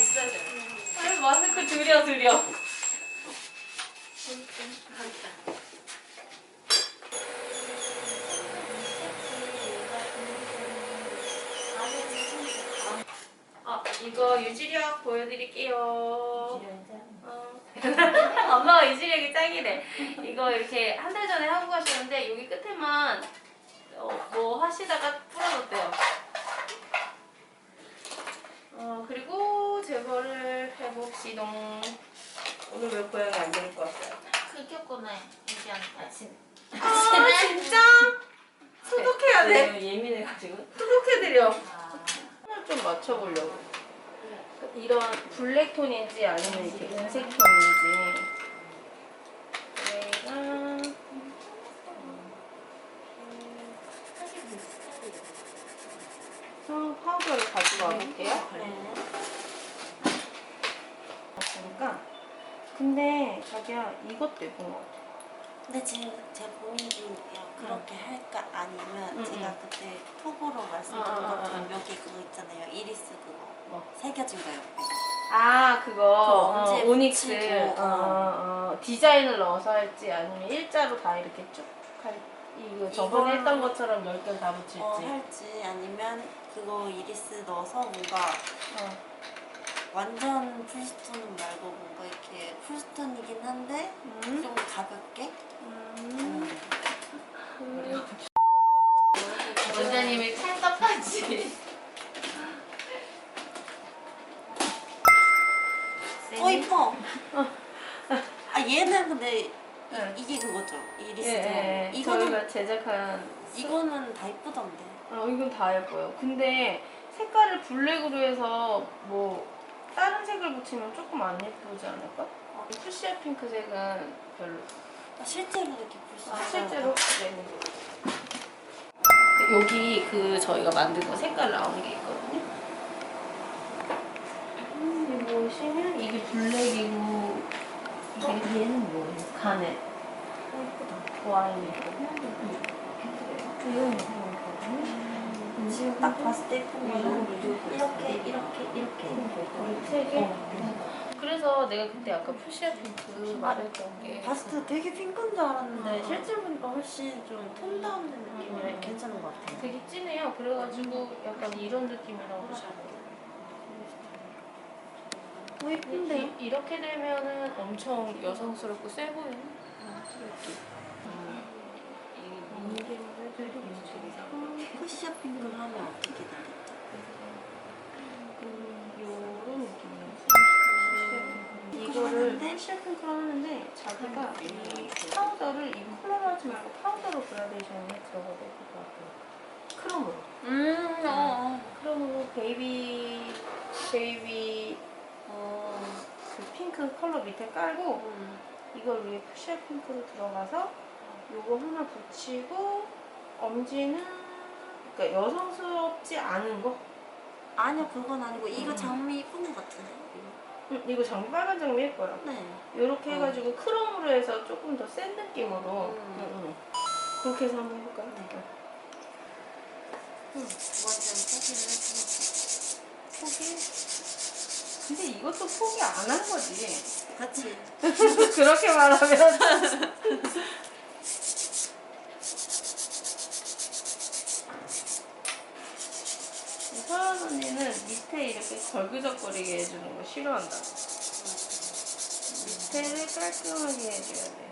있어야 돼. 아니 마스크 드려 드려. 아 이거 유지력 보여드릴게요. 어. 엄마가 유지력이 짱이래. 이거 이렇게 한 달 전에 하고 가셨는데 여기 끝에만 어, 뭐 하시다가 부러졌대요. 어 그리고 제거를 해봅시다. 오늘 왜 고양이 안 데리고 왔어요? 그겼구나 유지한테. 아 진짜? 소독해야 돼. 네, 예민해가지고. 소독해드려. 아, 하나 좀 맞춰보려고. 이런 블랙 톤인지 아니면 이렇게 은색 톤인지. 얘가 어, 파우더를 가지고 와볼게요. 네. 그러니까 근데 자기야 이것도 예쁜 것 같아. 근데 지금 제가 고민 중이에요. 그렇게 할까 아니면 응, 제가 응. 그때 톡으로 말씀드린 아, 아, 아, 것처럼 아. 여기 그거 있잖아요. 이리스 그거 뭐? 새겨진 거 옆에. 아 그거 그거 언제 어, 오닉스 붙이고, 어, 어, 디자인을 넣어서 할지 아니면 일자로 다 이렇게 쭉 할, 이거 저번에 이걸- 했던 것처럼 10개 다 붙일지 어, 할지 아니면 그거 이리스 넣어서 뭔가 어. 완전 풀스톤은 말고 뭔가 이렇게 풀스톤이긴 한데 음. 좀 가볍게. 음. 음. 원장님이 찰떡같이. 어 이뻐. 아 얘는 근데 네. 이게 그거죠. 이 리스. 예, 예, 예. 이거는 저희가 제작한 이거는 다 이쁘던데. 어, 이건 다 예뻐요. 근데 색깔을 블랙으로 해서 뭐 다른 색을 붙이면 조금 안 예쁘지 않을까? 이 푸시아 핑크색은 별로. 아, 실제로 이렇게 볼수 아. 실제로? 네. 여기 그 저희가 만든 거 색깔 나온 게 있거든요. 음, 이거 보시면 이게 블랙이고 이게 얘는 뭐예요? 가넷. 예쁘다. 와인이고. 이건 이거거든요. 지금 딱 봤을 때 거는 이렇게 이렇게 이렇게 세 개? 그래서 내가 그때 아까 푸시아 핑크 말했던 게 봤을 때 되게 핑크인 줄 알았는데 실제로 보니까 훨씬 좀 톤 다운된 느낌이라 괜찮은 것 같아요. 되게 진해요. 그래가지고 약간 이런 느낌이라고 잘 어, 예쁜데? 이, 이렇게 되면은 엄청 여성스럽고 세 보이는 푸 핑크를 하면 어떻게 되겠죠? 요런 느낌이에요. 이거를 핑크로 하는데 자기가 이 파우더를 이 컬러로 하지 말고 파우더로 그라데이션에 들어가야 될 것 같아요. 크롬으로. 음, 어, 크롬으로 베이비 베이비 어. 그 핑크 컬러 밑에 깔고 음. 이걸 위에 푸시아 핑크로 들어가서 요거 하나 붙이고 엄지는 그러니까 여성스럽지 않은 거 아니요, 그건 아니고 이거 장미 예쁜 것 같은데. 음, 이거 장 빨간 장미 예뻐요 네. 요렇게 어. 해가지고 크롬으로 해서 조금 더 센 느낌으로 음. 음, 음. 그렇게 해서 한번 해볼까요? 네. 완전 포기를 포기? 근데 이것도 포기 안 한 거지 같이. 그렇게 말하면 서연 언니는 밑에 이렇게 걸그적거리게 해주는 거 싫어한다. 밑에를 깔끔하게 해줘야 돼.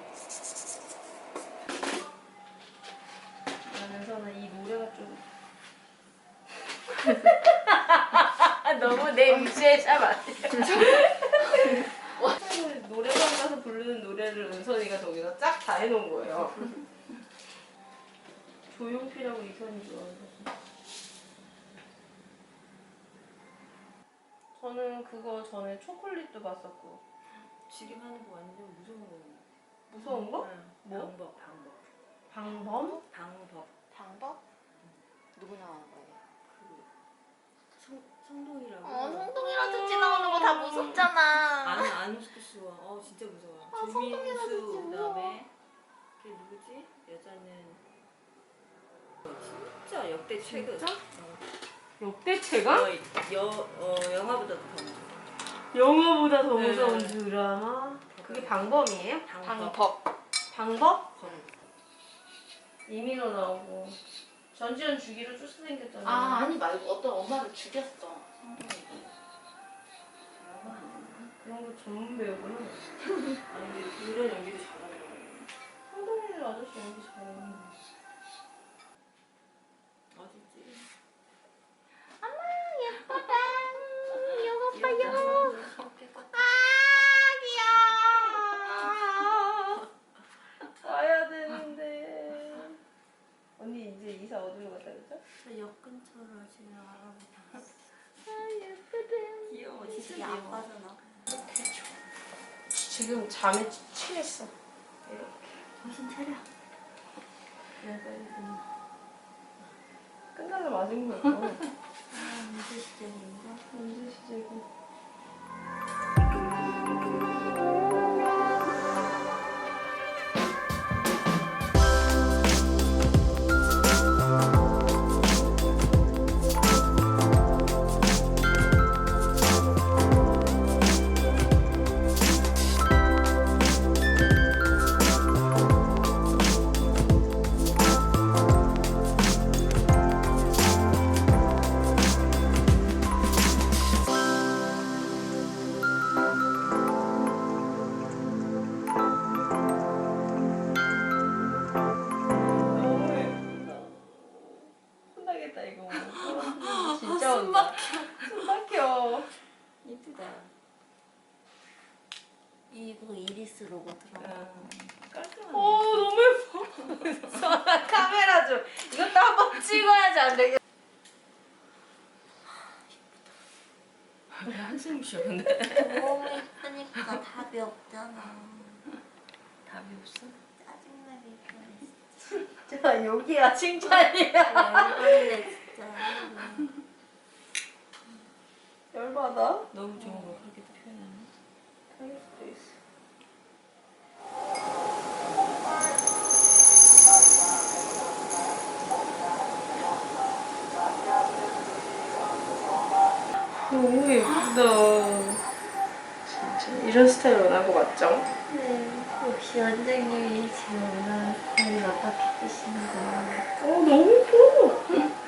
나면서는 이 노래가 좀 너무 내샵 아니야. 노래방 가서 부르는 노래를 은선이가 저기다 쫙다 해놓은 거예요. 조용필하고 이선이 좋아해서. 저는 그거 전에 초콜릿도 봤었고. 지금 하는 거 완전 무서운 거. 무서운 거? 응. 뭐? 방법, 방법. 방범? 방법. 방법? 누구 나오는 거예요? 성, 성동이라고. 어, 성동이랑 특집 나오는 거 다 무섭잖아. 안, 안 웃겼어. 어, 진짜 무서워. 아, 조민수, 무서워. 그다음에 걔 누구지? 여자는 진짜 역대 최고. 진짜? 어. 역대체가? 어, 여, 어, 영화보다 더 무서워. 영화보다 더 네. 무서운 드라마? 그게 방범이에요? 방법. 방법? 건. 이민호 나오고 전지현 주기로 쫓아다녔잖아. 아 아니 말고 어떤 엄마를 죽였어. 그런 거 전문 배우구나. 아니 근데 이런 연기도 잘하는 역 근처로 지금 알아보고 아 예쁘대. 귀여워 진짜 귀여워. 아빠잖아. 지금 잠에 취했어. 이렇게. 정신 차려. 끝나서 맞은 거였어. 아, 문제 시절인가? 언제 시작이? 너 이거. 진짜 숨 막혀. 숨 막혀. 이쁘다. 이거 이리스 로고 들어가. 깔끔하네. 오 너무 예뻐. 선아 카메라 좀. 이것도 한번 찍어야지 안 되겠어. 한숨 쉬었는데. 너무 예쁘니까 답이 없잖아. 답이 없어? 짜증나게 그랬어. 자 여기야 칭찬이야. 진짜. 열받아. 너무 좋은 거 그렇게 표현하네. 그럴 수도 있어. 너무 예쁘다. 진짜 이런 스타일 원하고 맞죠? 네. 역시 원장님이 지금 원하는 스타일 맞게 해주시는구나. 어 너무 예뻐.